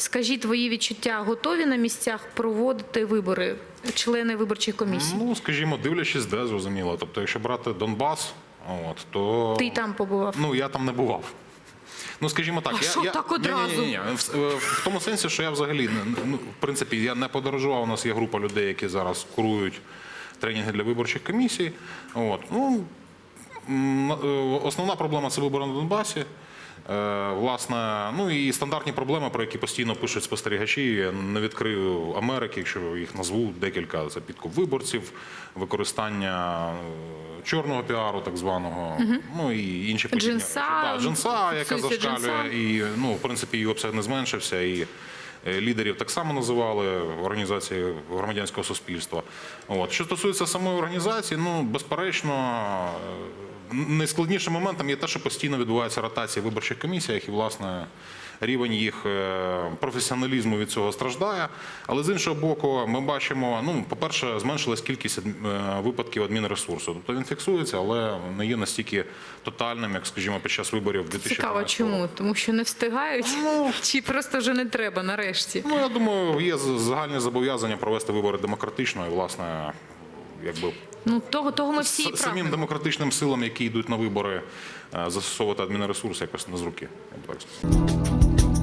Скажіть твої відчуття, готові на місцях проводити вибори, члени виборчих комісій? Ну, скажімо, дивлячись, де зрозуміло. Тобто, якщо брати Донбас, от, то. Ти там побував. Ну, я там не бував. Ну, скажімо так, А я, що я... так одразу? Ні, ні, ні, В, е, в тому сенсі, що я взагалі не- ну, в принципі я не подорожував. У нас є група людей, які зараз курують тренінги для виборчих комісій. От. Ну, основна проблема це вибори на Донбасі. Е, Власне, ну і стандартні проблеми, про які постійно пишуть спостерігачі. Я не відкрию Америки, якщо їх назву декілька. Це підкуп виборців, використання е, чорного піару, так званого, ну і інші подібні Джинса, речі. Джинса, яка зашкалює, джинса. і ну, в принципі, її обсяг не зменшився. І е, лідерів так само називали організації громадянського суспільства. От. Що стосується самої організації, ну безперечно. Найскладнішим моментом є те, що постійно відбувається ротація в виборчих комісіях, і власне рівень їх е, професіоналізму від цього страждає. Але з іншого боку, ми бачимо, ну, по-перше, зменшилась кількість е, випадків адмінресурсу. Тобто він фіксується, але не є настільки тотальним, як, скажімо, під час виборів 2012 Цікаво, чому? Тому що не встигають? Чи просто вже не треба нарешті? Ну, я думаю, є загальне зобов'язання провести вибори демократично і, власне, якби Ну того, того ми всі і самим прагнемо. демократичним силам, які йдуть на вибори, е, застосовувати адмінресурс якось не з руки. я б так.